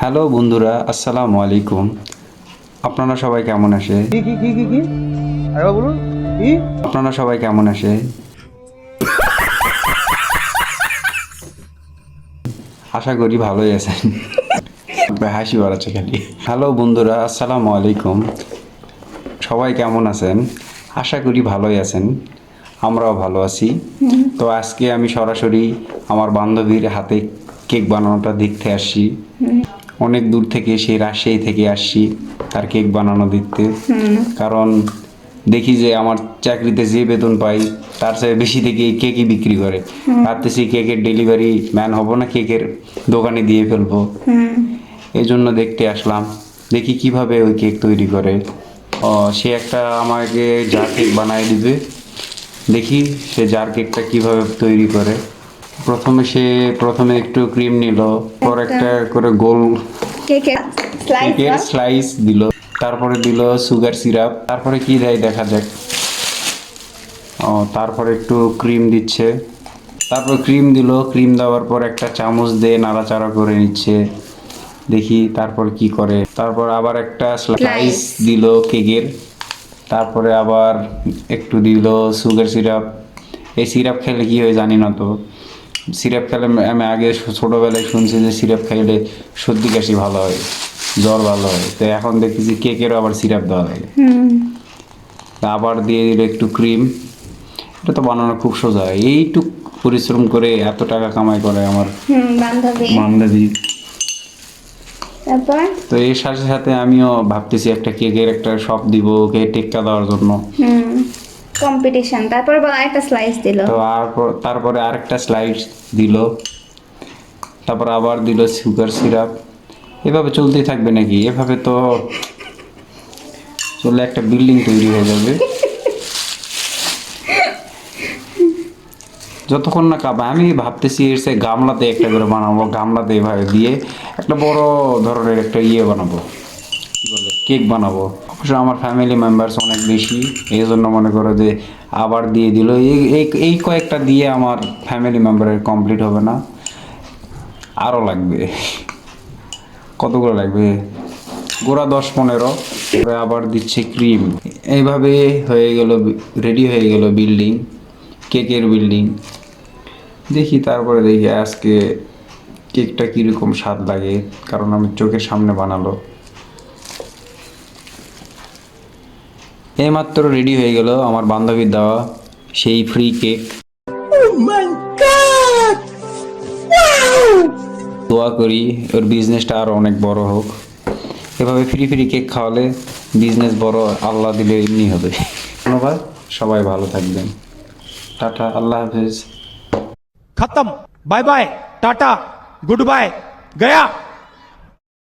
Hello বন্ধুরা আসসালামু আলাইকুম। আপনারা সবাই কেমন আছে? কি কি কি কি কি? আরে বলুন কি? আপনারা সবাই কেমন আছে? আশা করি ভালোই আছেন। হাসি বাড়াচ্ছে খালি। হ্যালো বন্ধুরা আসসালামু আলাইকুম। সবাই কেমন আছেন? আশা করি ভালোই আছেন। আমরাও ভালো আছি। তো আজকে আমি সরাসরি আমার বান্ধবীর হাতে কেক বানানোটা দেখতে আসছি। অনেক দূর থেকে সেই রাজশাহী থেকে আসছি তার কেক বানানো দেখতে। কারণ দেখি যে আমার চাকরিতে যে বেতন পাই তার চেয়ে বেশি থেকে কেকই বিক্রি করে। ভাবতেছি কেকের ডেলিভারি ম্যান হব না কেকের দোকানে দিয়ে ফেলব। এই জন্য দেখতে আসলাম। দেখি কীভাবে ওই কেক তৈরি করে। ও, সে একটা আমাকে জার কেক বানায় দিবে। দেখি সে জার কেকটা কীভাবে তৈরি করে। প্রথমে সে প্রথমে একটু ক্রিম নিল পর একটা করে গোল কেকের স্লাইস দিল তারপরে দিল সুগার সিরাপ তারপরে কি দেয় দেখা যাক। ও তারপরে একটু ক্রিম দিচ্ছে। তারপর ক্রিম দিল ক্রিম দেওয়ার পর একটা চামচ দিয়ে নাড়াচাড়া করে নিচ্ছে। দেখি তারপর কি করে। তারপর আবার একটা স্লাইস দিল কেকের তারপরে আবার একটু দিল সুগার সিরাপ এই সিরাপ খেলে কি হয় জানি না তো। সিরাপ খেলে আমি আগে ছোটোবেলায় শুনছি যে সিরাপ খাইলে সর্দি কাশি ভালো হয় জ্বর ভালো হয়। তো এখন দেখতেছি কেকেরও আবার সিরাপ দেওয়া লাগে। আবার দিয়ে দিল একটু ক্রিম। এটা তো বানানো খুব সোজা। এইটুক পরিশ্রম করে এত টাকা কামাই করে আমার বান্ধবী। তো এর সাথে সাথে আমিও ভাবতেছি একটা কেকের একটা শপ দিব ওকে টেক্কা দেওয়ার জন্য। কম্পিটিশন তারপর বল একটা স্লাইস দিল। তো আর তারপরে আরেকটা স্লাইড দিল। তারপর আবার দিল সুগার সিরাপ এভাবে চলতেই থাকবে নাকি? এভাবে তো চলে একটা বিল্ডিং তৈরি হয়ে যাবে। যতক্ষণ না কাবা আমি ভাবতেছি এর সে গামলাতে একটা করে বানাবো, গামলাতে এভাবে দিয়ে একটা বড় ধরনের একটা ইয়ে বানাবো। কি বলে? কেক বানাবো। অবশ্য আমার ফ্যামিলি মেম্বার্স অনেক বেশি। এই জন্য মনে করো যে আবার দিয়ে দিল। এই, এই- কয়েকটা দিয়ে আমার ফ্যামিলি মেম্বারের কমপ্লিট হবে না। আরও লাগবে। কতগুলো লাগবে? গোড়া দশ পনেরো। আবার দিচ্ছে ক্রিম এইভাবে হয়ে গেল রেডি হয়ে গেল বিল্ডিং কেকের বিল্ডিং দেখি তারপরে দেখি আজকে কেকটা কীরকম স্বাদ লাগে। কারণ আমি চোখের সামনে বানালো। এইমাত্র রেডি হয়ে গেল আমার বান্ধবীর দেওয়া সেই ফ্রি কেক oh দোয়া করি ওর বিজনেসটা আরও অনেক বড় হোক। এভাবে ফ্রি ফ্রি কেক খাওয়ালে বিজনেস বড় আল্লাহ দিলে এমনি হবে। ধন্যবাদ সবাই ভালো থাকবেন। টাটা আল্লাহ হাফেজ। খতম bye bye tata good bye Gaya.